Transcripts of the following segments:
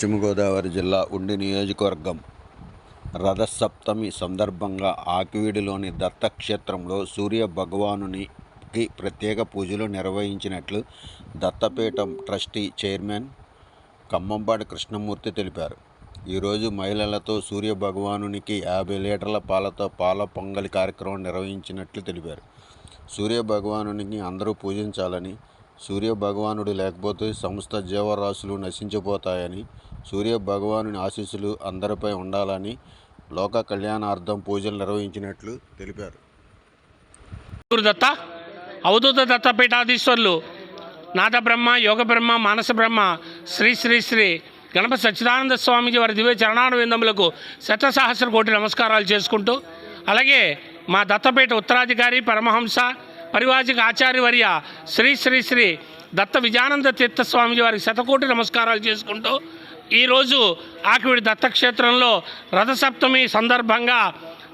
పశ్చిమ గోదావరి జిల్లా ఉండి నియోజకవర్గం. రథసప్తమి సందర్భంగా ఆకివీడులోని దత్తక్షేత్రంలో సూర్య భగవానునికి ప్రత్యేక పూజలు నిర్వహించినట్లు దత్తపీఠం ట్రస్టీ చైర్మన్ ఖమ్మంపాటి కృష్ణమూర్తి తెలిపారు. ఈరోజు మహిళలతో సూర్య భగవానునికి యాభై లీటర్ల పాలతో పాల పొంగలి కార్యక్రమం నిర్వహించినట్లు తెలిపారు. సూర్య భగవానునికి అందరూ పూజించాలని సూర్య భగవానుడు లేకపోతే సమస్త జీవరాశులు నశించిపోతాయని సూర్య భగవానుని ఆశీస్సులు అందరిపై ఉండాలని లోక కళ్యాణార్థం పూజలు నిర్వహించినట్లు తెలిపారు. దత్త అవధూత దత్తపీఠాధీశ్వరులు నాద బ్రహ్మ యోగ బ్రహ్మ మానస బ్రహ్మ శ్రీ శ్రీ శ్రీ గణపతి సచ్చిదానంద స్వామిజీ వారి దివ్య చరణారవిందములకు శత సహస్ర కోటి నమస్కారాలు చేసుకుంటూ అలాగే మా దత్తపేట ఉత్తరాధికారి పరమహంస పరివాజిక ఆచార్యవర్య శ్రీ శ్రీ శ్రీ దత్త విజయానంద తీర్థ స్వామిజీ వారికి శతకోటి నమస్కారాలు చేసుకుంటూ ఈరోజు ఆకివిడి దత్తక్షేత్రంలో రథసప్తమి సందర్భంగా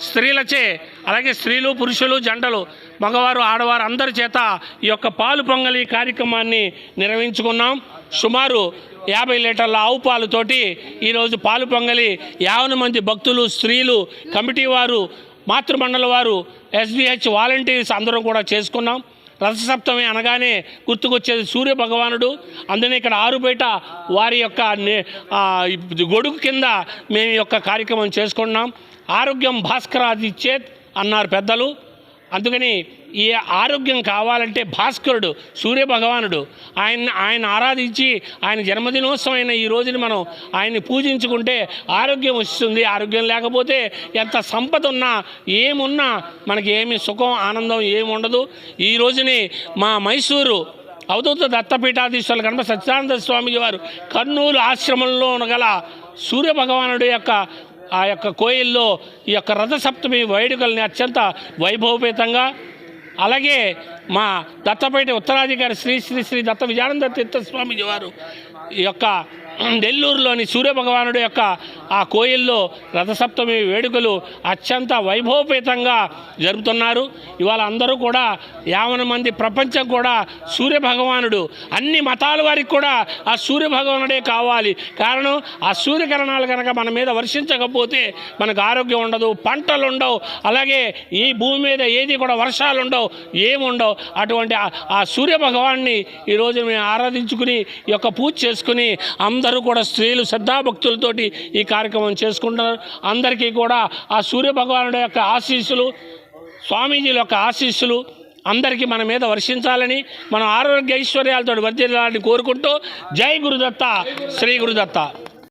స్త్రీలచే అలాగే స్త్రీలు పురుషులు జంటలు మగవారు ఆడవారు అందరి చేత ఈ యొక్క పాలు పొంగలి కార్యక్రమాన్ని నిర్వహించుకున్నాం. సుమారు యాభై లీటర్ల ఆవు పాలుతోటి ఈరోజు పాలు పొంగలి యావన మంది భక్తులు స్త్రీలు కమిటీ వారు మాతృమండల వారు ఎస్బిహెచ్ వాలంటీర్స్ అందరం కూడా చేసుకున్నాం. రథసప్తమి అనగానే గుర్తుకొచ్చేది సూర్య భగవానుడు. అందుకని ఇక్కడ ఆరు బయట వారి యొక్క గొడుగు కింద మేము యొక్క కార్యక్రమం చేసుకున్నాం. ఆరోగ్యం భాస్కరాది చేత్ అన్నారు పెద్దలు. అందుకని ఈ ఆరోగ్యం కావాలంటే భాస్కరుడు సూర్య భగవానుడు ఆయన ఆయన ఆరాధించి ఆయన జన్మదినోత్సవం అయిన ఈ రోజుని మనం ఆయన్ని పూజించుకుంటే ఆరోగ్యం వస్తుంది. ఆరోగ్యం లేకపోతే ఎంత సంపద ఉన్నా ఏమున్నా మనకి ఏమి సుఖం ఆనందం ఏమి ఉండదు. ఈ రోజుని మా మైసూరు అవధూత దత్తపీఠాధీశ్వరులు కనుక సత్యానంద స్వామి వారు కర్నూలు ఆశ్రమంలో గల సూర్యభగవానుడి యొక్క ఆ యొక్క కోయిల్లో ఈ యొక్క రథసప్తమి వేడుకల్ని అత్యంత వైభవపేతంగా అలాగే మా దత్తపేట ఉత్తరాధికారి శ్రీ శ్రీ శ్రీ దత్త విజయానంద తీర్థస్వామిజీ వారు ఈ యొక్క నెల్లూరులోని సూర్యభగవానుడు యొక్క ఆ కోయిల్లో రథసప్తమి వేడుకలు అత్యంత వైభవపేతంగా జరుపుతున్నారు. ఇవాళ అందరూ కూడా యావన మంది ప్రపంచం కూడా సూర్యభగవానుడు. అన్ని మతాల వారికి కూడా ఆ సూర్యభగవానుడే కావాలి. కారణం ఆ సూర్యకిరణాలు కనుక మన మీద వర్షించకపోతే మనకు ఆరోగ్యం ఉండదు పంటలు ఉండవు అలాగే ఈ భూమి మీద ఏది కూడా వర్షాలు ఉండవు ఏముండవు అటువంటి ఆ- సూర్యభగవాన్ని సూర్య భగవాన్ని ఈరోజు మేము ఆరాధించుకుని ఈ యొక్క పూజ చేసుకుని అందరూ కూడా స్త్రీలు శ్రద్ధాభక్తులతోటి ఈ కార్యక్రమం చేసుకుంటున్నారు. అందరికీ కూడా ఆ సూర్యభగవానుడు యొక్క ఆశీస్సులు స్వామీజీల యొక్క ఆశీస్సులు అందరికీ మన మీద వర్షించాలని మనం ఆరోగ్య ఐశ్వర్యాలతో వర్ధిల్లాలని కోరుకుంటూ జై గురుదత్త శ్రీ గురుదత్త.